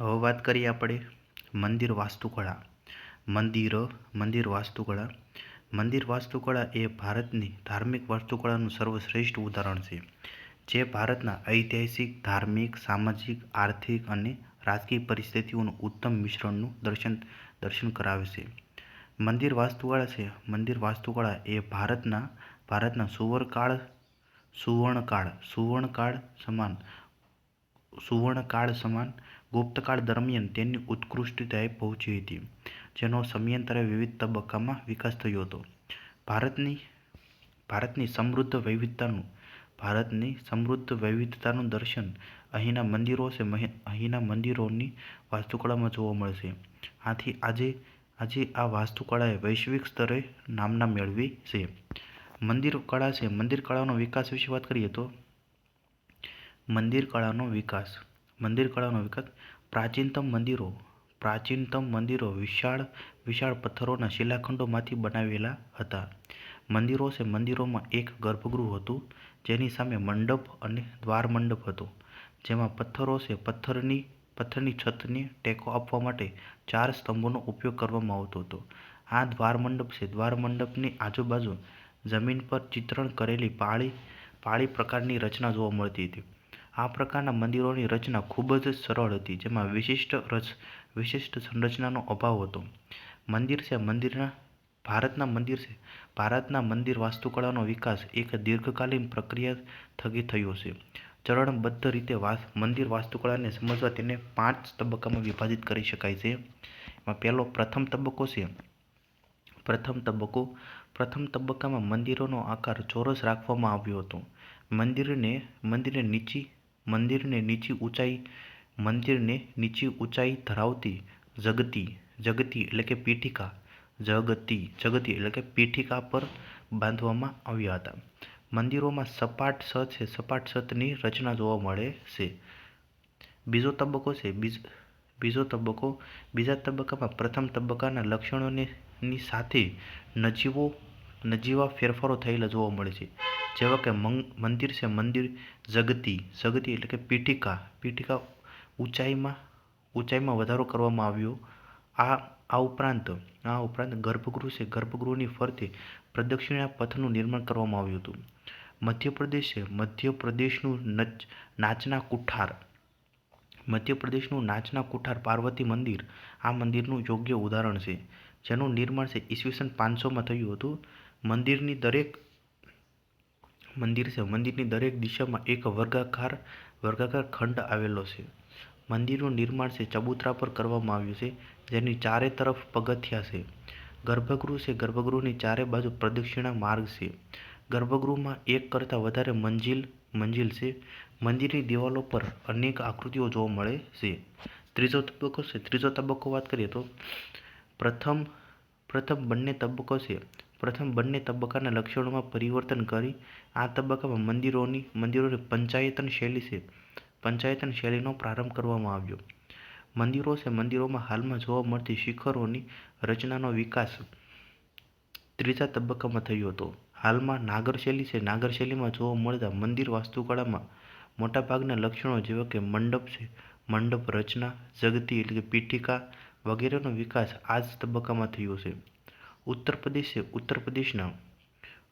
હવે વાત કરીએ આપણે મંદિર વાસ્તુકળા. મંદિર મંદિર વાસ્તુકળા. મંદિર વાસ્તુકળા એ ભારતની ધાર્મિક વાસ્તુકળાનું સર્વશ્રેષ્ઠ ઉદાહરણ છે, જે ભારતના ઐતિહાસિક, ધાર્મિક, સામાજિક, આર્થિક અને રાજકીય પરિસ્થિતિઓનું ઉત્તમ મિશ્રણનું દર્શન દર્શન કરાવે છે. મંદિર વાસ્તુકળા છે. મંદિર વાસ્તુકળા એ ભારતના ભારતના સુવર્ણકાળ સુવર્ણકાળ સુવર્ણકાળ સમાન સુવર્ણકાળ સમાન ગુપ્તકાળ દરમિયાન તેની ઉત્કૃષ્ટતાએ પહોંચી હતી, જેનો સમયાંતરે વિવિધ તબક્કામાં વિકાસ થયો હતો. ભારતની ભારતની સમૃદ્ધ વૈવિધતાનું ભારતની સમૃદ્ધ વૈવિધતાનું દર્શન અહીંના મંદિરો છે અહીંના મંદિરોની વાસ્તુકળામાં જોવા મળશે. આથી આજે આજે આ વાસ્તુકળાએ વૈશ્વિક સ્તરે નામના મેળવી છે. મંદિર કળા છે મંદિર કળાનો વિકાસ વિશે વાત કરીએ તો, મંદિર કળાનો વિકાસ મંદિર કળાનો વિકાસ પ્રાચીનતમ મંદિરો પ્રાચીનતમ મંદિરો વિશાળ વિશાળ પથ્થરોના શિલાખંડોમાંથી બનાવેલા હતા. મંદિરો છે મંદિરોમાં એક ગર્ભગૃહ હતું, જેની સામે મંડપ અને દ્વાર મંડપ હતો, જેમાં પથ્થરો છે પથ્થરની પથ્થરની છતને ટેકો આપવા માટે ચાર સ્તંભોનો ઉપયોગ કરવામાં આવતો હતો. આ દ્વાર મંડપ છે દ્વાર મંડપની આજુબાજુ જમીન પર ચિત્રણ કરેલી પાળી પાળી પ્રકારની રચના જોવા મળતી હતી. આ પ્રકારના મંદિરોની રચના ખૂબ જ સરળ હતી, જેમાં વિશિષ્ટ રચ, વિશિષ્ટ સંરચનાનો અભાવ હતો. મંદિર છે, મંદિરના, ભારતના મંદિર છે. ભારતના મંદિર વાસ્તુકળાનો વિકાસ એક દીર્ઘકાલીન પ્રક્રિયા થકી થયો છે. ચરણબદ્ધ રીતે વાસ, મંદિર વાસ્તુકળાને સમજવા તેને પાંચ તબક્કામાં વિભાજિત કરી શકાય છે. એમાં પહેલો પ્રથમ તબક્કો છે. પ્રથમ તબક્કો, પ્રથમ તબક્કામાં મંદિરોનો આકાર ચોરસ રાખવામાં આવ્યો હતો. મંદિરને મંદિરને નીચી મંદિરને નીચી ઊંચાઈ, મંદિરને નીચી ઊંચાઈ ધરાવતી જગતી જગતી એટલે કે પીઠિકા, જગતી જગતી એટલે કે પીઠિકા પર બાંધવામાં આવ્યા હતા. મંદિરોમાં સપાટ છત છે, સપાટ છતની રચના જોવા મળે છે. બીજો તબક્કો છે બીજ તબક્કો, બીજા તબક્કામાં પ્રથમ તબક્કાના લક્ષણોની સાથે નજીવો, નજીવા ફેરફારો થયેલા જોવા મળે છે. જેવા કે મંદિર છે, મંદિર જગતી જગતી એટલે કે પીઠિકા પીઠિકા ઊંચાઈમાં ઊંચાઈમાં વધારો કરવામાં આવ્યો. આ આ ઉપરાંત આ ઉપરાંત ગર્ભગૃહ છે, ગર્ભગૃહની ફરતે પ્રદક્ષિણા પથનું નિર્માણ કરવામાં આવ્યું હતું. મધ્યપ્રદેશ છે મધ્યપ્રદેશનું નચ, નાચના કુઠાર, મધ્યપ્રદેશનું નાચના કુઠાર પાર્વતી મંદિર, આ મંદિરનું યોગ્ય ઉદાહરણ છે. જેનું નિર્માણ છે, ઈસવીસન પાંચસોમાં થયું હતું. મંદિરની દરેક મંદિર છે. મંદિરની દરેક દિશામાં એક વર્ગાકાર વર્ગાકાર ખંડ આવેલો છે. મંદિરનું નિર્માણ છે ચબૂતરા પર કરવામાં આવ્યું છે, જેની ચારે તરફ પગથિયા છે. ગર્ભગૃહ છે. ગર્ભગૃહની ચારે બાજુ પ્રદક્ષિણા માર્ગ છે. ગર્ભગૃહમાં એક કરતાં વધારે મંજિલ મંજિલ છે. મંદિરની દિવાલો પર અનેક આકૃતિઓ જોવા મળે છે. ત્રીજો તબક્કો છે. ત્રીજો તબક્કો વાત કરીએ તો પ્રથમ પ્રથમ બંને તબક્કો છે. પ્રથમ બંને તબક્કાના લક્ષણોમાં પરિવર્તન કરી. આ તબક્કામાં મંદિરોની મંદિરોની પંચાયતન શૈલી છે. પંચાયતન શૈલીનો પ્રારંભ કરવામાં આવ્યો. મંદિરો છે મંદિરોમાં હાલમાં જોવા મળતી શિખરોની રચનાનો વિકાસ ત્રીજા તબક્કામાં થયો હતો. હાલમાં નાગર શૈલી છે. નાગર શૈલીમાં જોવા મળતા મંદિર વાસ્તુકળામાં મોટાભાગના લક્ષણો જેવા કે મંડપ છે. મંડપ રચના, જગતી એટલે કે પીઠિકા વગેરેનો વિકાસ આ જ તબક્કામાં થયો છે. ઉત્તર પ્રદેશ છે ઉત્તર પ્રદેશના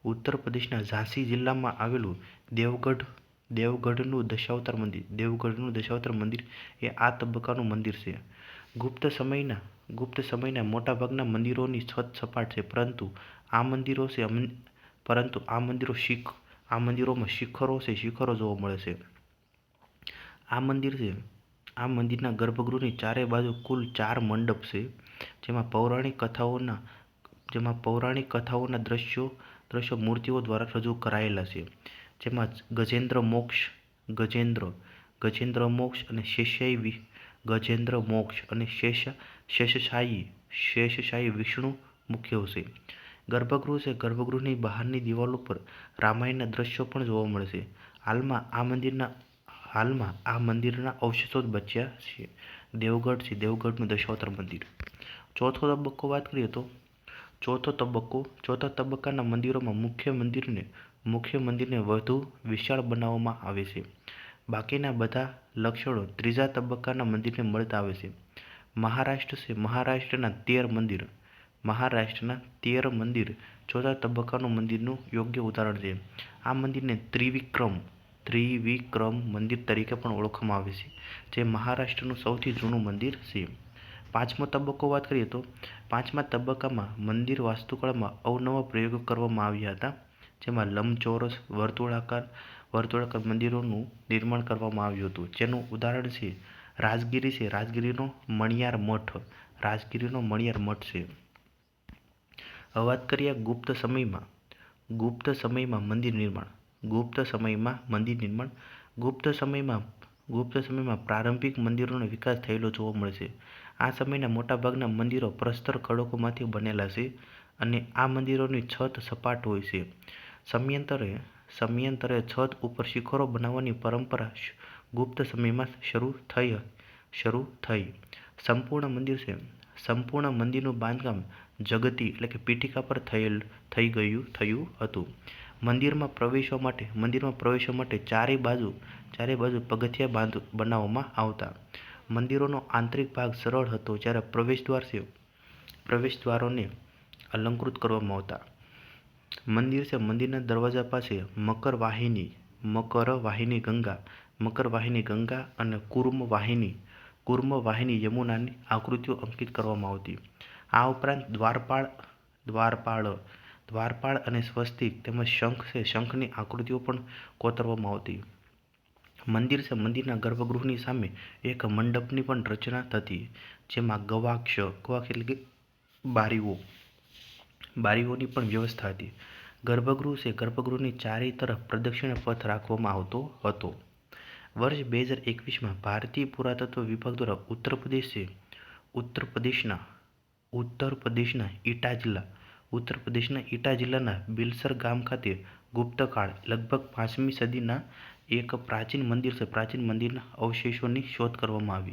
ઉત્તર પ્રદેશના ઝાંસી જિલ્લામાં આવેલું દેવગઢ, દેવગઢનું દશાવતાર મંદિર, દેવગઢનું દશાવતાર મંદિર એ આ તબક્કાનું મંદિર છે. ગુપ્ત સમયના ગુપ્ત સમયના મોટાભાગના મંદિરોની છત સપાટ છે, પરંતુ આ મંદિરો છે પરંતુ આ મંદિરો શીખ, આ મંદિરોમાં શિખરો છે, શિખરો જોવા મળે છે. આ મંદિર છે, આ મંદિરના ગર્ભગૃહની ચારે બાજુ કુલ ચાર મંડપ છે, જેમાં પૌરાણિક કથાઓના જેમાં પૌરાણિક કથાઓના દ્રશ્યો દ્રશ્યો મૂર્તિઓ દ્વારા રજૂ કરાયેલા છે. જેમાં ગજેન્દ્ર મોક્ષ, ગજેન્દ્ર ગજેન્દ્ર મોક્ષ અને શેષાઈ ગજેન્દ્ર મોક્ષ અને શેષ શેષશાહી શેષશાહી વિષ્ણુ મુખ્ય છે ગર્ભગૃહ છે. ગર્ભગૃહની બહારની દિવાલો પર રામાયણના દ્રશ્યો પણ જોવા મળશે. હાલમાં આ મંદિરના, હાલમાં આ મંદિરના અવશેષો જ બચ્યા છે. દેવગઢ છે. દેવગઢનું દશાવતાર મંદિર. ચોથો તબક્કો વાત કરીએ તો ચોથો તબક્કો, ચોથા તબક્કાના મંદિરોમાં મુખ્ય મંદિરને મુખ્ય મંદિરને વધુ વિશાળ બનાવવામાં આવે છે. બાકીના બધા લક્ષણો ત્રીજા તબક્કાના મંદિરને મળતા આવે છે. મહારાષ્ટ્ર છે, મહારાષ્ટ્રના તેર મંદિર. મહારાષ્ટ્રના તેર મંદિર ચોથા તબક્કાનું મંદિરનું યોગ્ય ઉદાહરણ છે. આ મંદિરને ત્રિવિક્રમ ત્રિવિક્રમ મંદિર તરીકે પણ ઓળખવામાં આવે છે, જે મહારાષ્ટ્રનું સૌથી જૂનું મંદિર છે. પાંચમો તબક્કો વાત કરીએ તો પાંચમા તબક્કામાં મંદિર વાસ્તુકળામાં અવનવા પ્રયોગો કરવામાં આવ્યા હતા. જેમાં લંબચોરસ, વર્તુળાકાર વર્તુળાકાર મંદિરોનું નિર્માણ કરવામાં આવ્યું હતું. જેનું ઉદાહરણ છે, રાજગીરી છે. રાજગીરીનો મણિયાર મઠ. રાજગીરીનો મણિયાર મઠ છે. હવે વાત કરીએ ગુપ્ત સમયમાં. ગુપ્ત સમયમાં મંદિર નિર્માણ. ગુપ્ત સમયમાં મંદિર નિર્માણ. ગુપ્ત સમયમાં ગુપ્ત સમયમાં પ્રારંભિક મંદિરોનો વિકાસ થયેલો જોવા મળે છે. આ સમયના મોટાભાગના મંદિરો પ્રસ્તર ખડકોમાંથી બનેલા છે અને આ મંદિરોની છત સપાટ હોય છે. સમયાંતરે સમયાંતરે છત ઉપર શિખરો બનાવવાની પરંપરા ગુપ્ત સમયમાં શરૂ થઈ શરૂ થઈ. સંપૂર્ણ મંદિર છે. સંપૂર્ણ મંદિરનું બાંધકામ જગતી એટલે કે પીઠિકા પર થયેલ, થઈ ગયું, થયું હતું. મંદિરમાં પ્રવેશવા માટે, મંદિરમાં પ્રવેશવા માટે ચારે બાજુ ચારે બાજુ પગથિયા બાંધ, બનાવવામાં આવતા. મંદિરોનો આંતરિક ભાગ સરળ હતો જ્યારે પ્રવેશદ્વાર છે. પ્રવેશદ્વારોને અલંકૃત કરવામાં આવતા. મંદિર છે. મંદિરના દરવાજા પાસે મકર વાહિની મકર વાહિની ગંગા મકર વાહિની ગંગા અને કુર્મ વાહિની કુર્મ વાહિની યમુનાની આકૃતિઓ અંકિત કરવામાં આવતી. આ ઉપરાંત દ્વારપાળ દ્વારપાળ દ્વારપાળ અને સ્વસ્તિક તેમજ શંખ છે. શંખની આકૃતિઓ પણ કોતરવામાં આવતી. મંદિર છે, મંદિરના ગર્ભગૃહની સામે એક મંડપની પણ રચના થતી, જેમાં ગવાક્ષ ગવાક્ષ એટલે કે બારીઓ, બારીઓની પણ વ્યવસ્થા હતી. ગર્ભગૃહ છે, ગર્ભગૃહની ચારે તરફ પ્રદક્ષિણ પથ રાખવામાં આવતો હતો. વર્ષ બે હજાર એકવીસમાં ભારતીય પુરાતત્વ વિભાગ દ્વારા ઉત્તર પ્રદેશે, ઉત્તર પ્રદેશના ઉત્તર પ્રદેશના ઇટા જિલ્લા, ઉત્તર પ્રદેશના ઇટા જિલ્લાના બિલસર ગામ ખાતે ગુપ્તકાળ લગભગ પાંચમી સદીના એક પ્રાચીન મંદિર છે. પ્રાચીન મંદિરના અવશેષોની શોધ કરવામાં આવી.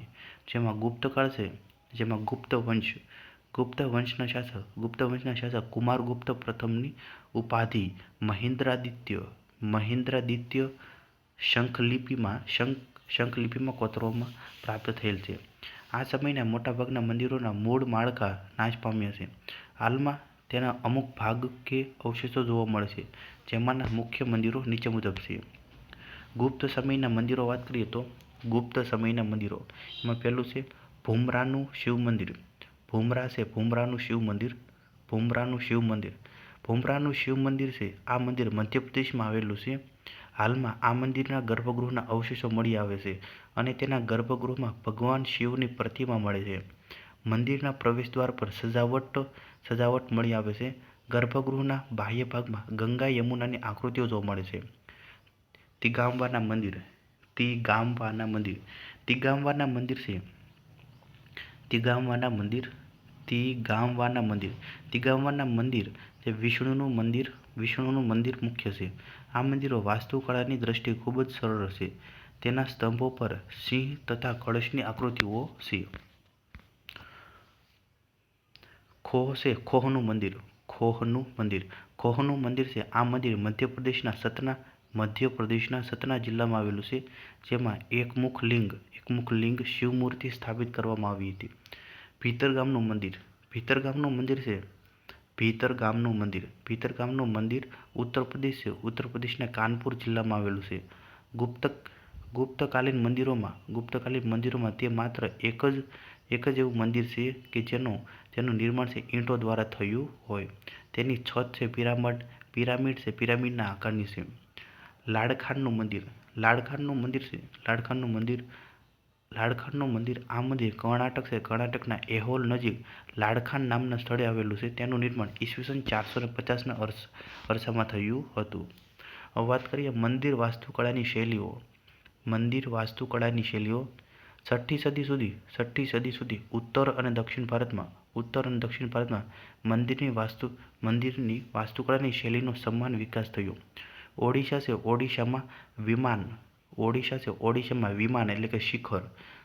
જેમાં ગુપ્તકાળ છે. જેમાં ગુપ્ત વંશ. ગુપ્ત વંશના શાસક. ગુપ્ત વંશના શાસક કુમારગુપ્ત પ્રથમની ઉપાધિ. મહેન્દ્રાદિત્ય. મહેન્દ્રાદિત્ય શંખલિપિમાં શંખ, શંખલિપિમાં કોતરવામાં પ્રાપ્ત થયેલ છે. આ સમયના મોટાભાગના મંદિરોના મૂળ માળખા નાશ પામ્યા છે. હાલમાં તેના અમુક ભાગ કે અવશેષો જોવા મળે છે. જેમાંના મુખ્ય મંદિરો નીચે મુજબ છે. ગુપ્ત સમયના મંદિરો વાત કરીએ તો ગુપ્ત સમયના મંદિરો. એમાં પહેલું છે ભૂમરાનું શિવ મંદિર. ભૂમરા છે ભૂમરાનું શિવ મંદિર. ભૂમરાનું શિવ મંદિર. ભૂમરાનું શિવ મંદિર છે, આ મંદિર મધ્યપ્રદેશમાં આવેલું છે. હાલમાં આ મંદિરના ગર્ભગૃહના અવશેષો મળી આવે છે અને તેના ગર્ભગૃહમાં ભગવાન શિવની પ્રતિમા મળે છે. મંદિરના પ્રવેશદ્વાર પર સજાવટ સજાવટ મળી આવે છે. ગર્ભગૃહના બાહ્ય ભાગમાં ગંગા યમુનાની આકૃતિઓ જોવા મળે છે. તિગાંબાના મંદિર તિગાંબાના મંદિર તિગાંબાના મંદિર છે તિગાંબાના મંદિર તિગાંબાના મંદિર તિગાંબાના મંદિર જે વિષ્ણુનું મંદિર વિષ્ણુનું મંદિર મુખ્ય છે આ મંદિરો વાસ્તુકળાની દ્રષ્ટિએ ખૂબ જ સરળ છે તેના સ્તંભો પર સિંહ તથા કળશની આકૃતિઓ છે. ખોહ છે ખોહનું મંદિર. ખોહનું મંદિર. ખોહનું મંદિર છે. આ મંદિર મધ્યપ્રદેશના સતના મધ્યપ્રદેશના સતના જિલ્લામાં આવેલું છે, જેમાં એકમુખ લિંગ એકમુખ લિંગ શિવ મૂર્તિ સ્થાપિત કરવામાં આવી હતી. ભીતર ગામનું મંદિર. ભીતર ગામનું મંદિર છે. ભીતર ગામનું મંદિર. ભીતર ગામનું મંદિર ઉત્તર પ્રદેશ છે. ઉત્તર પ્રદેશના કાનપુર જિલ્લામાં આવેલું છે. ગુપ્ત, ગુપ્તકાલીન મંદિરોમાં ગુપ્તકાલીન મંદિરોમાં તે માત્ર એક જ એક જ એવું મંદિર છે કે જેનું તેનું નિર્માણ છે ઈંટો દ્વારા થયું હોય. તેની છત છે પિરામિડ પિરામિડ છે, પિરામિડના આકારની છે. લાડખાનનું મંદિર. લાડખાનનું મંદિર છે. લાડખાનનું મંદિર લાડખાનનું મંદિર, આ મંદિર કર્ણાટક છે. કર્ણાટકના એહોલ નજીક લાડખાન નામના સ્થળે આવેલું છે. તેનું નિર્માણ ઈસવીસન ચારસો ને પચાસના અરસ અરસામાં થયું હતું. હવે વાત કરીએ મંદિર વાસ્તુકળાની શૈલીઓ. મંદિર વાસ્તુકળાની શૈલીઓ. છઠ્ઠી સદી સુધી છઠ્ઠી સદી સુધી ઉત્તર અને દક્ષિણ ભારતમાં ઉત્તર અને દક્ષિણ ભારતમાં મંદિરની વાસ્તુ મંદિરની વાસ્તુકળાની શૈલીનો સમાન વિકાસ થયો. ઓડિશા છે ઓડિશામાં વિમાન, ઓડિશા છે ઓડિશામાં વિમાન એટલે કે શિખર.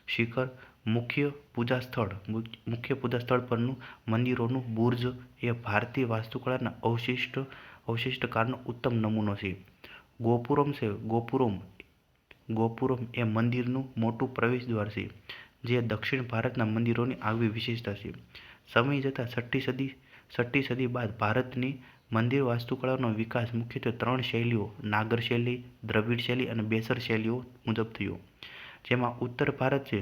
શિખર મુખ્ય પૂજા સ્થળ મુખ્ય પૂજા સ્થળ પરનું મંદિરોનું બુર્જ એ ભારતીય વાસ્તુકળાના અવશિષ્ટ અવશિષ્ટ કાળનો ઉત્તમ નમૂનો છે. ગોપુરમ છે, ગોપુરમ ગોપુરમ એ મંદિરનું મોટું પ્રવેશદ્વાર છે, જે દક્ષિણ ભારતના મંદિરોની આગવી વિશેષતા છે. સમય જતાં છઠ્ઠી સદી છઠ્ઠી સદી બાદ ભારતની મંદિર વાસ્તુકળાનો વિકાસ મુખ્યત્વે ત્રણ શૈલીઓ, નાગર શૈલી, દ્રવિડ શૈલી અને બેસર શૈલીઓ મુજબ થયો. જેમાં ઉત્તર ભારત છે,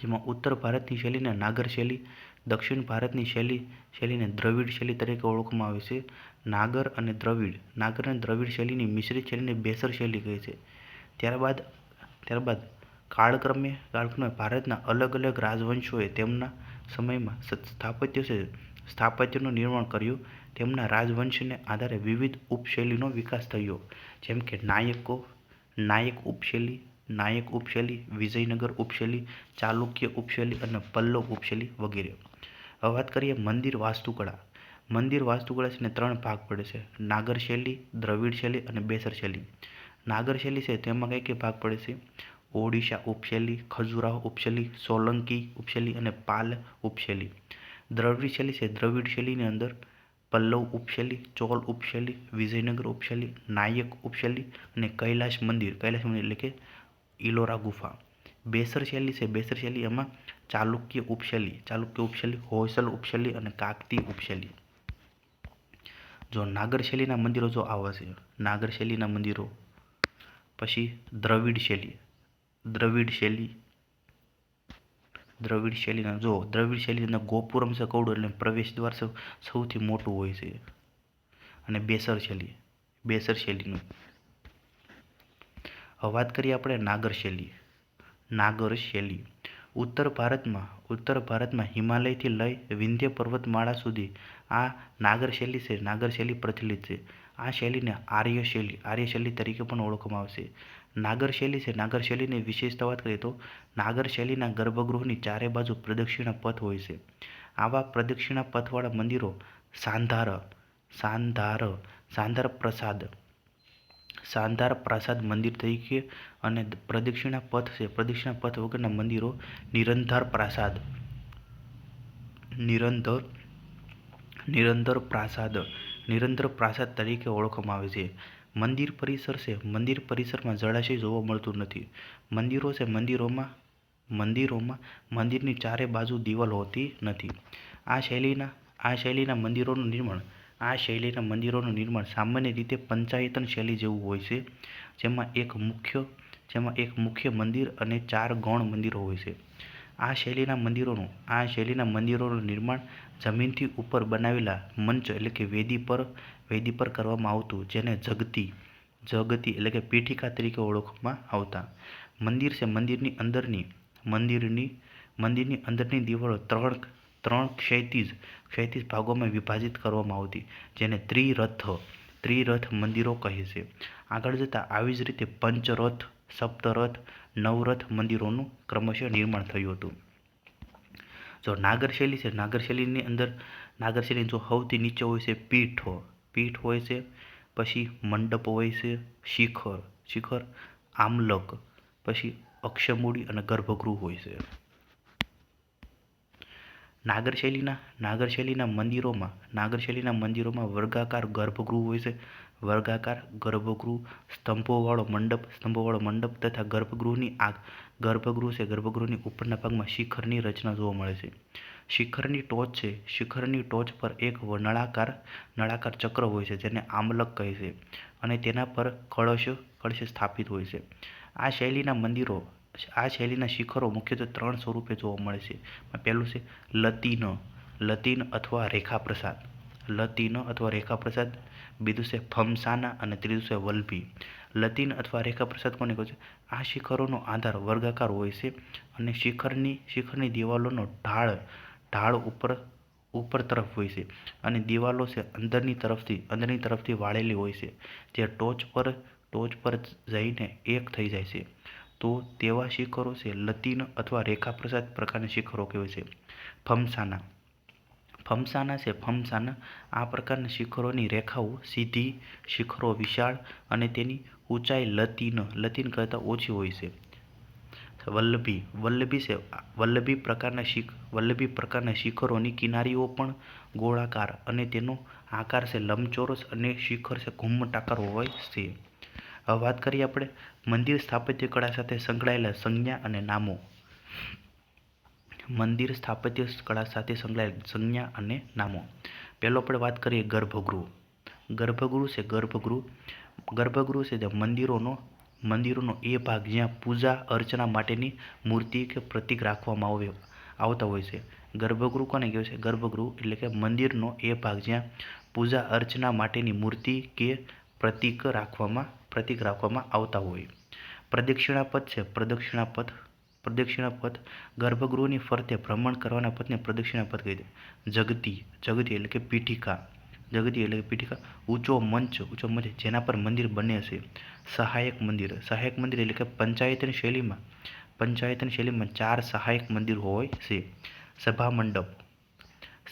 જેમાં ઉત્તર ભારતની શૈલીને નાગર શૈલી, દક્ષિણ ભારતની શૈલી, શૈલીને દ્રવિડ શૈલી તરીકે ઓળખવામાં આવે છે. નાગર અને દ્રવિડ, નાગર અને દ્રવિડ શૈલીની મિશ્રિત શૈલીને બેસર શૈલી કહે છે. ત્યારબાદ ત્યારબાદ કાળક્રમે કાળક્રમે ભારતના અલગ અલગ રાજવંશોએ તેમના સમયમાં સ્થાપત્ય છે, સ્થાપત્યનું નિર્માણ કર્યું. તેમના રાજવંશને આધારે વિવિધ ઉપશૈલીનો વિકાસ થયો. જેમ કે નાયકો, નાયક ઉપશૈલી નાયક ઉપશૈલી, વિજયનગર ઉપશૈલી, ચાલુક્ય ઉપશૈલી અને પલ્લવ ઉપશૈલી વગેરે. હવે વાત કરીએ મંદિર વાસ્તુકળા. મંદિર વાસ્તુકળા છે ને ત્રણ ભાગ પડે છે. નાગર શૈલી, દ્રવિડ શૈલી અને બેસર શૈલી. નાગર શૈલી છે તેમાં કઈ કઈ ભાગ પડે છે? ઓડિશા ઉપશૈલી, ખજુરાહો ઉપશૈલી, સોલંકી ઉપશૈલી અને પાલ ઉપશૈલી. દ્રવિડ શૈલી છે દ્રવિડ શૈલીની અંદર પલ્લવ ઉપશૈલી, ચોલ ઉપશૈલી, વિજયનગર ઉપશૈલી, નાયક ઉપશૈલી અને કૈલાશ મંદિર. કૈલાશ મંદિર એટલે કે ઇલોરા ગુફા. બેસર શૈલી છે. બેસર શૈલી એમાં ચાલુક્ય ઉપશૈલી ચાલુક્ય ઉપશૈલી, હોયસલ ઉપશૈલી અને કાકતી ઉપશૈલી. જો નાગર શૈલીના મંદિરો જો આવા છે, નાગર શૈલીના મંદિરો. પછી દ્રવિડ શૈલી. દ્રવિડ શૈલી દ્રવિડ શૈલીના, જો દ્રવિડ શૈલીના ગોપુરમ છે કવડું એટલે પ્રવેશ દ્વાર સૌથી મોટું હોય છે. અને બેસર શૈલી, બેસર શૈલીનું. હવે વાત કરીએ આપણે નાગર શૈલી. નાગર શૈલી. ઉત્તર ભારતમાં ઉત્તર ભારતમાં હિમાલયથી લઈ વિંધ્ય પર્વતમાળા સુધી આ નાગર શૈલી છે, નાગર શૈલી પ્રચલિત છે. આ શૈલીને આર્ય શૈલી આર્ય શૈલી તરીકે પણ ઓળખવામાં આવશે. નાગર છે. નાગર વિશેષતા વાત કરીએ તો નાગર ગર્ભગૃહની ચારે બાજુ પ્રદક્ષિણા પથ હોય છે. આવા પ્રદક્ષિણા પથવાળા મંદિરો સાંધાર સાંધાર સાંધાર પ્રસાદ શાનદાર પ્રાસાદ મંદિર તરીકે અને પ્રદક્ષિણા પથ છે. પ્રદક્ષિણા પથ વગરના મંદિરો નિરંધાર પ્રાસાદ, નિરંધર નિરંધર પ્રાસાદ નિરંધર પ્રાસાદ તરીકે ઓળખવામાં આવે છે. મંદિર પરિસર છે. મંદિર પરિસરમાં જળાશય જોવા મળતું નથી. મંદિરો છે. મંદિરોમાં મંદિરોમાં મંદિરની ચારે બાજુ દિવાલ હોતી નથી. આ શૈલીના આ શૈલીના મંદિરોનું નિર્માણ, આ શૈલીના મંદિરોનું નિર્માણ સામાન્ય રીતે પંચાયતન શૈલી જેવું હોય છે, જેમાં એક મુખ્ય, જેમાં એક મુખ્ય મંદિર અને ચાર ગૌણ મંદિરો હોય છે. આ શૈલીના મંદિરોનું, આ શૈલીના મંદિરોનું નિર્માણ જમીનથી ઉપર બનાવેલા મંચ એટલે કે વેદી પર વેદી પર કરવામાં આવતું, જેને જગતી જગતી એટલે કે પીઠિકા તરીકે ઓળખવામાં આવતા. મંદિર છે મંદિરની અંદરની, મંદિરની મંદિરની અંદરની દિવાળો ત્રણ ત્રણ ક્ષૈતિજ ક્ષૈતિજ ભાગોમાં વિભાજિત કરવામાં આવતી, જેને ત્રિરથ ત્રિરથ મંદિરો કહે છે. આગળ જતાં આવી જ રીતે પંચરથ, સપ્તરથ, નવરથ મંદિરોનું ક્રમશઃ નિર્માણ થયું હતું. જો નાગરશૈલી છે નાગર શૈલીની અંદર, નાગરશૈલી જો સૌથી નીચે હોય છે, પીઠો. પીઠ હોય છે, પછી મંડપ હોય છે, શિખર શિખર આમલક, પછી અક્ષમૂડી અને ગર્ભગૃહ હોય છે. નાગર શૈલીના નાગર મંદિરોમાં, નાગરશૈલીના મંદિરોમાં વર્ગાકાર ગર્ભગૃહ હોય છે. વર્ગાકાર ગર્ભગૃહ, સ્તંભોવાળો મંડપ સ્તંભોવાળો મંડપ તથા ગર્ભગૃહની આગ, ગર્ભગૃહ છે, ગર્ભગૃહની ઉપરના ભાગમાં શિખરની રચના જોવા મળે છે. શિખરની ટોચ છે. શિખરની ટોચ પર એક નળાકાર નળાકાર ચક્ર હોય છે, જેને આમલક કહે છે અને તેના પર કળશ કળશ સ્થાપિત હોય છે. આ શૈલીના મંદિરો, આ શૈલીના શિખરો મુખ્યત્વે ત્રણ સ્વરૂપે જોવા મળે છે. પહેલું છે લતીન લતીન અથવા રેખાપ્રસાદ. લતીન અથવા રેખાપ્રસાદ, બીજું છે ફમસાના અને ત્રીજું છે વલ્લભી લતીન અથવા રેખાપ્રસાદ કોને કહે છે? આ શિખરોનો આધાર વર્ગાકાર હોય છે અને શિખરની શિખરની દિવાલોનો ઢાળ ઢાળ ઉપર ઉપર તરફ હોય છે અને દિવાલો છે અંદરની તરફથી અંદરની તરફથી વાળેલી હોય છે. જે ટોચ પર ટોચ પર જઈને એક થઈ જાય છે. તો તેવા શિખરો છે લતીન અથવા રેખા પ્રસાદ પ્રકારના શિખરો કહેવાય છે. ફમસાના. ફમસાના છે, ફમસાના આ પ્રકારના શિખરોની રેખાઓ સીધી, શિખરો વિશાળ અને તેની ઊંચાઈ લતીન લતીન કરતાં ઓછી હોય છે. વલ્લભી વલ્લભી છે વલ્લભી પ્રકારના શિખ, વલ્લભી પ્રકારના શિખરોની કિનારીઓ પણ ગોળાકાર અને તેનો આકાર છે લંબચોરસ અને શિખર છે ઘુમ્મટાકાર હોય છે. હવે વાત કરીએ આપણે મંદિર સ્થાપત્ય કળા સાથે સંકળાયેલા સંજ્ઞા અને નામો. મંદિર સ્થાપત્ય કળા સાથે સંકળાયેલ સંજ્ઞા અને નામો. પહેલો આપણે વાત કરીએ ગર્ભગૃહ. ગર્ભગૃહ છે ગર્ભગૃહ. ગર્ભગૃહ છે તે મંદિરોનો મંદિરોનો એ ભાગ જ્યાં પૂજા, અર્ચના માટેની મૂર્તિ કે પ્રતીક રાખવામાં આવે, આવતા હોય છે. ગર્ભગૃહ કોને કહેવાય છે? ગર્ભગૃહ એટલે કે મંદિરનો એ ભાગ જ્યાં પૂજા, અર્ચના માટેની મૂર્તિ કે પ્રતીક રાખવામાં પ્રતીક રાખવામાં આવતા હોય. પ્રદક્ષિણાપથ છે. પ્રદક્ષિણાપથ પ્રદક્ષિણાપથ ગર્ભગૃહની ફરતે ભ્રમણ કરવાના પથને પ્રદક્ષિણાપથ કહી દે જગતી જગતી એટલે કે પીઠિકા. જગતી એટલે કે પીઠિકા. ઊંચો મંચ ઊંચો મંચ જેના પર મંદિર બને છે. સહાયક મંદિર. સહાયક મંદિર એટલે કે પંચાયતની શૈલીમાં. પંચાયતની શૈલીમાં ચાર સહાયક મંદિર હોય છે. સભા મંડપ.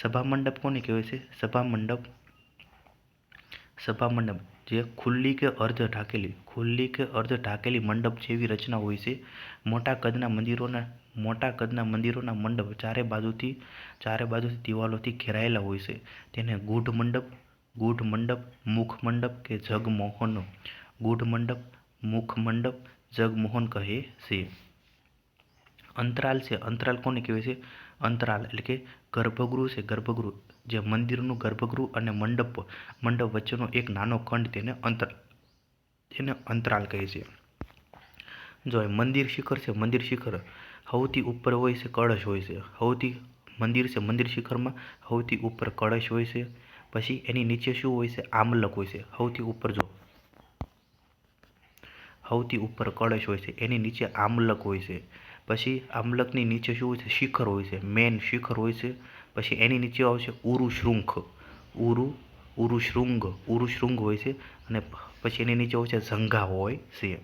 સભા મંડપ કોને કહેવાય છે? સભા મંડપ. સભા મંડપ. જે ખુલ્લી કે અર્ધ ઢાંકેલી, ખુલ્લી કે અર્ધ ઢાંકેલી મંડપ જેવી રચના હોય છે. મોટા કદના મંદિરોના, મોટા કદના મંદિરોના મંડપ ચારે બાજુથી ચારે બાજુથી દિવાલોથી ઘેરાયેલા હોય છે. તેને ગૂઢ મંડપ ગૂઢ મંડપ, મુખ મંડપ કે જગમોહન. ગૂઢ મંડપ મુખ મંડપ જગમોહન કહે છે. અંતરાલ છે. અંતરાલ કોને કહેવાય છે? અંતરાલ એટલે કે ગર્ભગૃહ છે. ગર્ભગૃહ. જે મંદિરનું ગર્ભગૃહ અને મંડપ મંડપ વચ્ચેનો એક નાનો ખંડ તેને અંતર, તેને અંતરાલ કહે છે. જો મંદિર શિખર છે, મંદિર શિખર સૌથી ઉપર હોય છે, કળશ હોય છે. સૌથી મંદિર છે, મંદિર શિખરમાં સૌથી ઉપર કળશ હોય છે. પછી એની નીચે શું હોય છે? આમલક હોય છે. સૌથી ઉપર જો સૌથી ઉપર કળશ હોય છે, એની નીચે આમલક હોય છે. પછી આમલકની નીચે શું હોય છે? શિખર હોય છે. મેન શિખર હોય છે. પછી એની નીચે આવશે ઉરુશૃંખ ઉરુ ઉરુશૃંગ ઉરુશૃંગ હોય છે અને પછી એની નીચે હોય ઝંઘા હોય છે.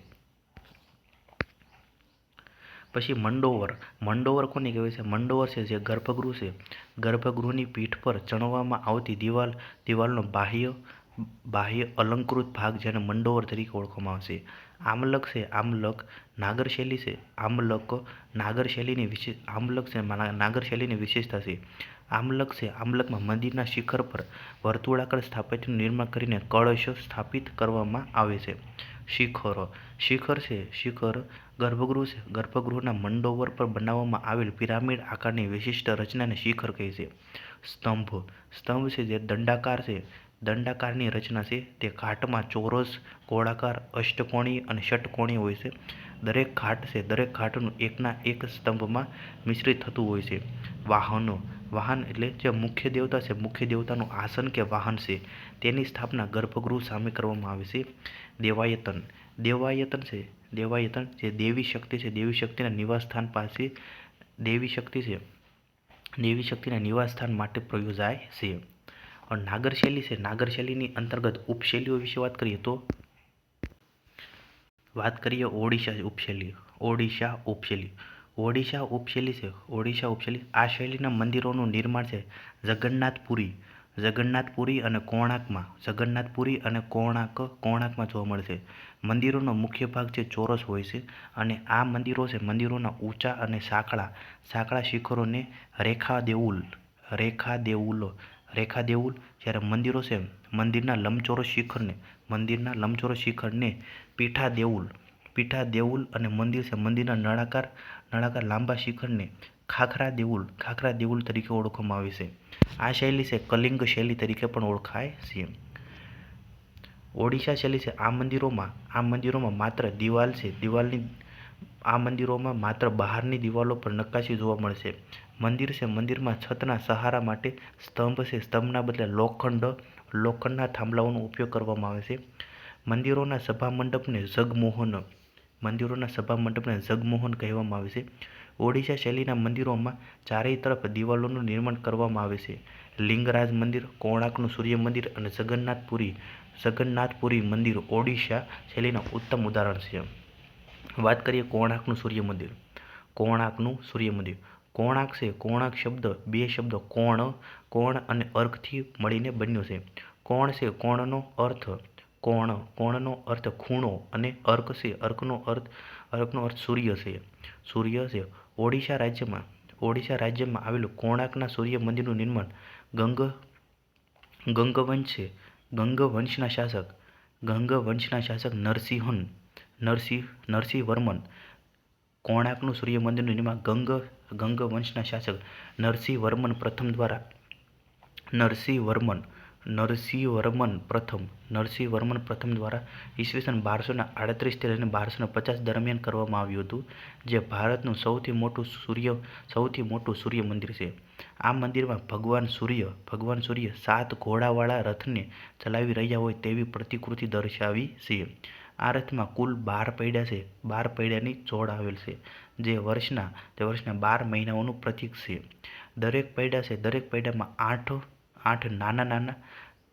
પછી મંડોવર. મંડોવર કોને કહેવાય છે? મંડોવર છે જે ગર્ભગૃહ છે. ગર્ભગૃહની પીઠ પર ચણવામાં આવતી દિવાલ, દિવાલનો બાહ્ય બાહ્ય અલંકૃત ભાગ જેને મંડોવર તરીકે ઓળખવામાં આવશે. આમલક છે, આમલક નાગર શૈલી છે. આમલક નાગર શૈલીની વિશેષ, આમલક છે નાગર શૈલીની વિશેષતા છે. આમલક છે, આમલકમાં મંદિરના શિખર પર વર્તુળાકાર સ્થાપત્યનું નિર્માણ કરીને કળશો સ્થાપિત કરવામાં આવે છે. શિખરો, શિખર છે, શિખર ગર્ભગૃહ છે. ગર્ભગૃહના મંડોવર પર બનાવવામાં આવેલ પિરામિડ આકારની વિશિષ્ટ રચનાને શિખર કહે છે. સ્તંભ સ્તંભ છે, જે દંડાકાર છે. દંડાકારની રચના છે. તે ઘાટમાં ચોરસ, ગોળાકાર, અષ્ટકોણી અને ષટકોણી હોય છે. દરેક ઘાટ છે, દરેક ઘાટનું એકના એક સ્તંભમાં મિશ્રિત થતું હોય છે. વાહનો, વાહન એટલે જે મુખ્ય દેવતા છે, મુખ્ય દેવતાનું આસન કે વાહન છે. તેની સ્થાપના ગર્ભગૃહ સામે કરવામાં આવે છે. દેવાયતન દેવાયતન છે, દેવાયતન જે દેવી શક્તિ છે, દેવી શક્તિના નિવાસસ્થાન પાસે દેવી શક્તિ છે. દેવી શક્તિના નિવાસસ્થાન માટે પ્રયોજાય છે. નાગર શૈલી છે, નાગર શૈલીની અંતર્ગત ઉપશૈલીઓ વિશે વાત કરીએ તો વાત કરીએ ઓડિશા ઉપશૈલી ઓડિશા ઉપશૈલી. ઓડિશા ઉપશૈલી છે, ઓડિશા ઉપશૈલી આ શૈલીના મંદિરોનું નિર્માણ છે જગન્નાથપુરી જગન્નાથપુરી અને કોણાકમાં જગન્નાથપુરી અને કોણાક કોણાકમાં જોવા મળશે મંદિરોનો મુખ્ય ભાગ છે ચોરસ હોય છે અને આ મંદિરો છે મંદિરોના ઊંચા અને સાંકળા સાંકળા શિખરોને રેખા દેઉલ રેખા દેઉલો રેખા દેઉલ, જ્યારે મંદિરો છે મંદિરના લંબચોરસ શિખરને, મંદિરના લંબચોરસ શિખરને પીઠા દેઉલ પીઠા દેઉલ અને મંદિર છે મંદિરના નળાકાર નળાકાર લાંબા શિખરને ખાખરા દેઉલ ખાખરા દેઉલ તરીકે ઓળખવામાં આવે છે. આ શૈલી છે કલિંગ શૈલી તરીકે પણ ઓળખાય છે. ઓડિશા શૈલી છે આ મંદિરોમાં આ મંદિરોમાં માત્ર દિવાલ છે, દિવાલની આ મંદિરોમાં માત્ર બહારની દિવાલો પર નક્કાશી જોવા મળશે. મંદિર છે મંદિરમાં છતના સહારા માટે સ્તંભ છે. સ્તંભના બદલે લોખંડ, લોખંડના થાંભલાઓનો ઉપયોગ કરવામાં આવે છે. મંદિરોના સભા મંડપને જગમોહન મંદિરોના સભા મંડપને જગમોહન કહેવામાં આવે છે. ઓડિશા શૈલીના મંદિરોમાં ચારેય તરફ દિવાલોનું નિર્માણ કરવામાં આવે છે. લિંગરાજ મંદિર, કોણાર્કનું સૂર્ય મંદિર અને જગન્નાથપુરી જગન્નાથપુરી મંદિર ઓડિશા શૈલીના ઉત્તમ ઉદાહરણ છે. વાત કરીએ કોણાકનું સૂર્ય મંદિર કોણાકનું સૂર્ય મંદિર કોણાર્ક છે, કોણાર્ક શબ્દ, બે શબ્દ, કોણ કોણ અને અર્કથી મળીને બન્યો છે. કોણ છે, કોણનો અર્થ? કોણ, કોણનો અર્થ ખૂણો અને અર્ક છે, અર્કનો અર્થ અર્કનો અર્થ સૂર્ય છે. સૂર્ય છે, ઓડિશા રાજ્યમાં ઓડિશા રાજ્યમાં આવેલું કોણાકના સૂર્ય મંદિરનું નિર્માણ ગંગ, ગંગવંશ છે. ગંગવંશના શાસક ગંગવંશના શાસક નરસિંહન નરસિંહ, નરસિંહવર્મન, કોણાર્કનું સૂર્ય મંદિરનું નિર્માણ ગંગ ગંગ વંશના શાસક નરસિંહવર્મન પ્રથમ દ્વારા. નરસિંહવર્મન નરસિંહવર્મન પ્રથમ નરસિંહવર્મન પ્રથમ દ્વારા ઈસવીસન બારસોના આડત્રીસથી લઈને બારસોને પચાસ દરમિયાન કરવામાં આવ્યું હતું, જે ભારતનું સૌથી મોટું સૂર્ય, સૌથી મોટું સૂર્ય મંદિર છે. આ મંદિરમાં ભગવાન સૂર્ય ભગવાન સૂર્ય સાત ઘોડાવાળા રથને ચલાવી રહ્યા હોય તેવી પ્રતિકૃતિ દર્શાવી છે. આ રથમાં કુલ બાર પૈડા છે. બાર પૈડાની જોડ આવેલ છે, જે વર્ષના તે વર્ષના બાર મહિનાઓનું પ્રતીક છે. દરેક પૈડા છે, દરેક પૈડામાં આઠ આઠ નાના નાના,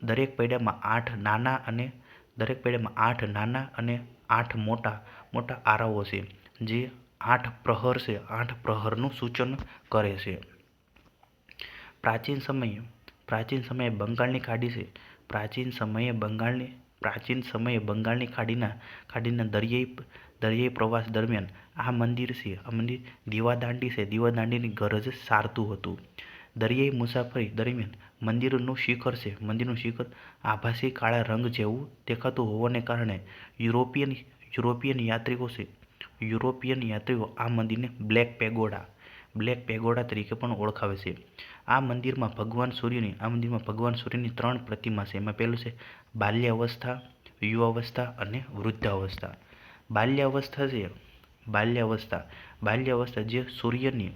દરેક પૈડામાં આઠ નાના અને દરેક પૈડામાં આઠ નાના અને આઠ મોટા મોટા આરાઓ છે, જે આઠ પ્રહર છે, આઠ પ્રહરનું સૂચન કરે છે. પ્રાચીન સમયે પ્રાચીન સમયે બંગાળની ખાડી છે. પ્રાચીન સમયે બંગાળની પ્રાચીન સમયે બંગાળની ખાડીના ખાડીના દરિયાઈ દરિયાઈ પ્રવાસ દરમિયાન આ મંદિર છે, આ મંદિર દીવાદાંડી છે. દીવાદાંડીની ગરજ સારતું હતું. દરિયાઈ મુસાફરી દરમિયાન મંદિરનું શિખર છે. મંદિરનું શિખર આભાસી કાળા રંગ જેવું દેખાતું હોવાને કારણે યુરોપિયન યુરોપિયન યાત્રિકો છે. યુરોપિયન યાત્રિકો આ મંદિરને બ્લેક પેગોડા બ્લેક પેગોડા તરીકે પણ ઓળખાવે છે. આ મંદિરમાં ભગવાન સૂર્યની, આ મંદિરમાં ભગવાન સૂર્યની ત્રણ પ્રતિમા છે. એમાં પહેલું છે બાલ્યાવસ્થા, યુવાવસ્થા અને વૃદ્ધાવસ્થા. બાલ્યાવસ્થા છે, બાલ્યાવસ્થા. બાલ્યાવસ્થા જે સૂર્યની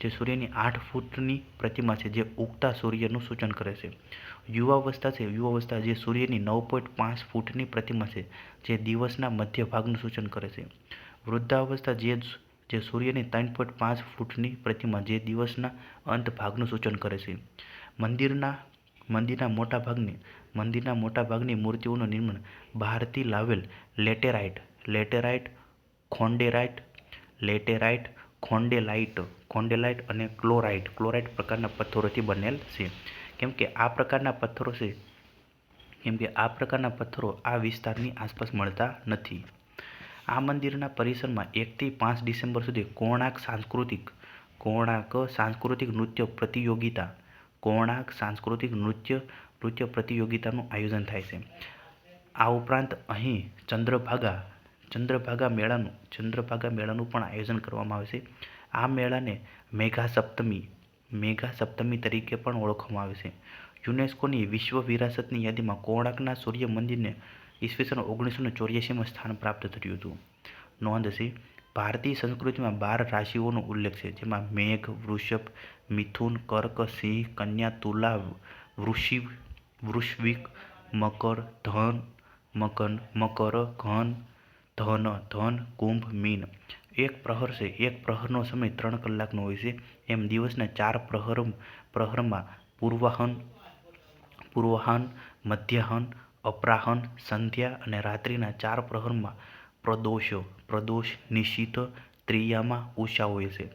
જે સૂર્યની આઠ ફૂટની પ્રતિમા છે, જે ઉગતા સૂર્યનું સૂચન કરે છે. યુવાવસ્થા છે, યુવાવસ્થા જે સૂર્યની નવ પોઈન્ટ પાંચ ફૂટની પ્રતિમા છે, જે દિવસના મધ્ય ભાગનું સૂચન કરે છે. વૃદ્ધાવસ્થા જે જે સૂર્યની ત્રણ પોઈન્ટ પાંચ ફૂટની પ્રતિમા જે દિવસના અંત ભાગનું સૂચન કરે છે. મંદિરના મંદિરના મોટા ભાગની મંદિરના મોટા ભાગની મૂર્તિઓનું નિર્માણ બહારથી લાવેલ laterite laterite khondalite laterite khondalite khondalite અને ક્લોરાઇટ ક્લોરાઇટ પ્રકારના પથ્થરોથી બનેલ છે. કેમ કે આ પ્રકારના પથ્થરો છે, કેમ કે આ પ્રકારના પથ્થરો આ વિસ્તારની આસપાસ મળતા નથી. આ મંદિરના પરિસરમાં એકથી પાંચ ડિસેમ્બર સુધી કોણાર્ક સાંસ્કૃતિક કોણાર્ક સાંસ્કૃતિક નૃત્ય પ્રતિયોગિતા કોણાક સાંસ્કૃતિક નૃત્ય નૃત્ય પ્રતિયોગિતાનું આયોજન થાય છે. આ ઉપરાંત અહીં ચંદ્રભાગા ચંદ્રભાગા મેળાનું ચંદ્રભાગા મેળાનું પણ આયોજન કરવામાં આવે છે. આ મેળાને મેઘા સપ્તમી મેઘા સપ્તમી તરીકે પણ ઓળખવામાં આવે છે. યુનેસ્કોની વિશ્વ વિરાસતની યાદીમાં કોણાર્કના સૂર્ય મંદિરને ઈસવીસન ઓગણીસો ને ચોર્યાસીમાં સ્થાન પ્રાપ્ત થયું હતું. નોંધ છે, ભારતીય સંસ્કૃતિમાં બાર રાશિઓનો ઉલ્લેખ છે, જેમાં મેઘ, વૃષભ, મિથુન, કર્ક, સિંહ, કન્યા, તુલા, વૃષિવ, વૃશ્વિક, મકર, ધન, મકન, મકર, ઘન, ધન ધન, કુંભ, મીન. એક પ્રહર છે, એક પ્રહરનો સમય ત્રણ કલાકનો હોય છે. એમ દિવસના ચાર પ્રહર પ્રહરમાં પૂર્વાહન પૂર્વાહન, મધ્યાહન અપરાહન, સંધ્યા અને રાત્રિના ચાર પ્રહરમાં પ્રદોષો, પ્રદોષ, નિશિત, ત્રિયામાં ઉષા હોય છે.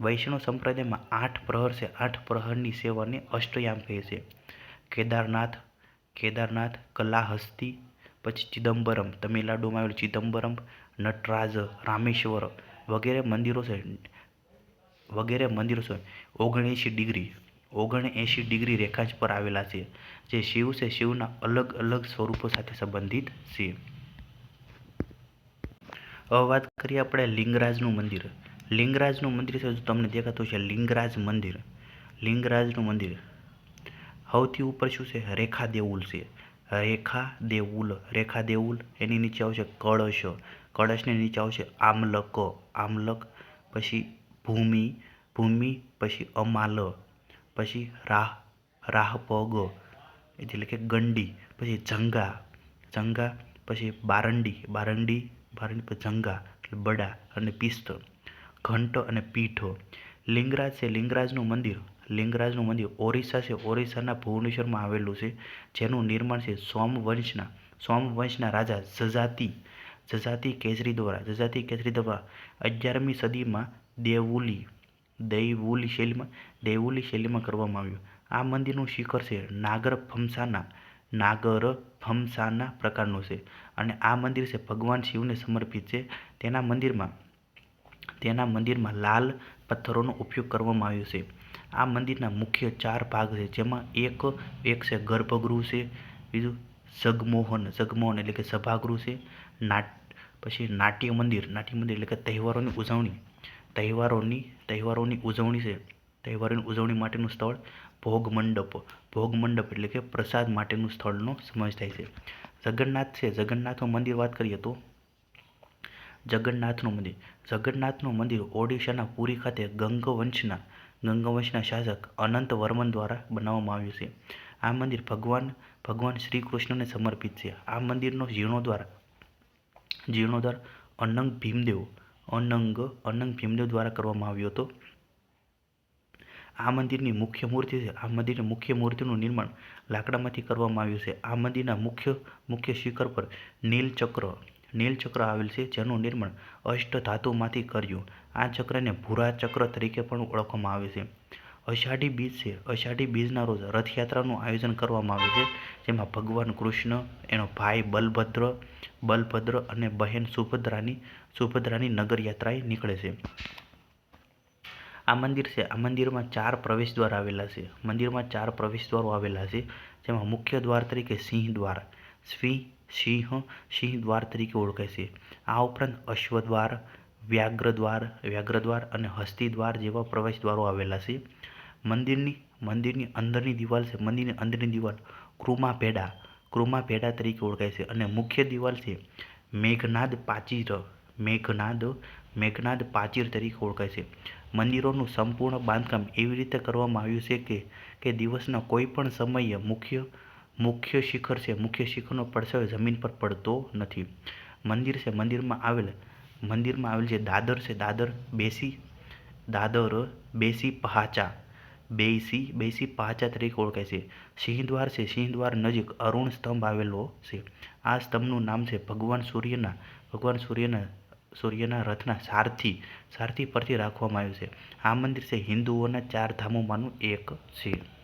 વૈષ્ણવ સંપ્રદાયમાં આઠ પ્રહર છે. આઠ પ્રહરની સેવાને અષ્ટયામ કહે છે. કેદારનાથ કેદારનાથ, કલાહસ્તી, પછી ચિદમ્બરમ, તમિલનાડુમાં આવેલું ચિદમ્બરમ, નટરાજ, રામેશ્વર વગેરે મંદિરો છે. વગેરે મંદિરો છે. ઓગણએંશી ડિગ્રી ઓગણએંશી ડિગ્રી રેખાંશ પર આવેલા છે. જે શિવ છે, શિવના અલગ અલગ સ્વરૂપો સાથે સંબંધિત છે. હવે વાત કરીએ આપણે લિંગરાજનું મંદિર. લિંગરાજનું મંદિર છે, જો તમને દેખાતું છે લિંગરાજ મંદિર. લિંગરાજનું મંદિર. સૌથી ઉપર શું છે? રેખા દેઉલ છે. રેખા દેઉલ રેખા દેઉલ એની નીચે આવશે કળશ. કળશની નીચે આવશે આમલક. આમલક પછી ભૂમિ ભૂમિ પછી અમાલ, પછી રાહ રાહ પગ એટલે કે ગંડી, પછી જંગા જંગા પછી બારંડી બારંડી બારંડી, પછી જંગા એટલે બડા અને પિસ્ત, ઘંટ અને પીઠો. લિંગરાજ છે, લિંગરાજનું મંદિર. લિંગરાજનું મંદિર ઓરિસ્સા છે, ઓરિસ્સાના ભુવનેશ્વરમાં આવેલું છે, જેનું નિર્માણ છે સોમવંશના સોમવંશના રાજા જજાતિ જજાતિ કેસરી દ્વારા જજાતિ કેસરી દ્વારા અગિયારમી સદીમાં દેવુલી, દૈવુલી શૈલીમાં, દેવુલી શૈલીમાં કરવામાં આવ્યું. આ મંદિરનું શિખર છે નાગર ફમસાના નાગર ફમસાના પ્રકારનું છે. અને આ મંદિર છે ભગવાન શિવને સમર્પિત છે. તેના મંદિરમાં તેના મંદિરમાં લાલ પથ્થરોનો ઉપયોગ કરવામાં આવ્યો છે. આ મંદિરના મુખ્ય ચાર ભાગ છે, જેમાં એક એક છે ગર્ભગૃહ છે, બીજું જગમોહન જગમોહન એટલે કે સભાગૃહ છે, નાટ, પછી નાટ્ય મંદિર નાટ્ય મંદિર એટલે કે તહેવારોની ઉજવણી. તહેવારોની તહેવારોની ઉજવણી છે, તહેવારોની ઉજવણી માટેનું સ્થળ. ભોગ મંડપ ભોગ મંડપ એટલે કે પ્રસાદ માટેનું સ્થળનો સમાવેશ થાય છે. જગન્નાથ છે, જગન્નાથનું મંદિર વાત કરીએ તો જગન્નાથનું મંદિર. જગન્નાથનું મંદિર ઓડિશાના પુરી ખાતે ગંગવંશના ગંગવંશના શાસક અનંત વર્મન દ્વારા બનાવવામાં આવ્યું છે. આ મંદિર ભગવાન ભગવાન શ્રી કૃષ્ણને સમર્પિત છે. આ મંદિરનો જીર્ણોદ્વાર જીર્ણોદ્વાર અનંગ ભીમદેવ, અનંગ અનંગ ભીમદેવ દ્વારા કરવામાં આવ્યો હતો. આ મંદિરની મુખ્ય મૂર્તિ છે. આ મંદિરની મુખ્ય મૂર્તિનું નિર્માણ લાકડામાંથી કરવામાં આવ્યું છે. આ મંદિરના મુખ્ય મુખ્ય શિખર પર નીલચક્ર નીલચક્ર આવેલ છે, જેનું નિર્માણ અષ્ટ ધાતુમાંથી કર્યું. આ ચક્રને ભૂરા ચક્ર તરીકે પણ ઓળખવામાં આવે છે. અષાઢી બીજ છે. અષાઢી બીજના રોજ રથયાત્રાનું આયોજન કરવામાં આવે છે, જેમાં ભગવાન કૃષ્ણ, એનો ભાઈ બલભદ્ર બલભદ્ર અને બહેન સુભદ્રાની સુભદ્રાની નગરયાત્રાએ નીકળે છે. આ મંદિર છે. આ મંદિરમાં ચાર પ્રવેશ દ્વાર આવેલા છે. મંદિરમાં ચાર પ્રવેશ દ્વારો આવેલા છે. જેમાં મુખ્ય દ્વાર તરીકે સિંહ દ્વાર સિંહ સિંહ સિંહ દ્વાર તરીકે ઓળખાય છે. આ ઉપરાંત અશ્વદ્વાર વ્યાઘ્ર દ્વાર વ્યાઘ્ર દ્વાર અને હસ્તી દ્વાર જેવા પ્રવેશ દ્વારો આવેલા છે. મંદિરની મંદિરની અંદરની દિવાલ છે. મંદિરની અંદરની દિવાલ ક્રુમા ભેડા ક્રુમા ભેડા તરીકે ઓળખાય છે. અને મુખ્ય દિવાલ છે મેઘનાદ પાચીર, મેઘનાદ મેઘનાદ પાચીર તરીકે ઓળખાય છે. મંદિરોનું સંપૂર્ણ બાંધકામ એવી રીતે કરવામાં આવ્યું છે કે કે દિવસના કોઈ પણ સમયે મુખ્ય મુખ્ય શિખર છે, મુખ્ય શિખરનો પડછાયો જમીન પર પડતો નથી. મંદિર છે, મંદિરમાં આવેલ મંદિરમાં આવેલ જે દાદર છે, દાદર બેસી દાદર બેસી પહાચા, બેસી બેસી પહાચા તરીકે ઓળખાય છે. સિંહદ્વાર છે, સિંહદ્વાર નજીક અરુણ સ્તંભ આવેલો છે. આ સ્તંભનું નામ છે ભગવાન સૂર્યના ભગવાન સૂર્યના સૂર્યના રથના સારથી સારથી પરથી રાખવામાં આવ્યું છે. આ મંદિર છે હિન્દુઓના ચાર ધામોમાંનું એક છે.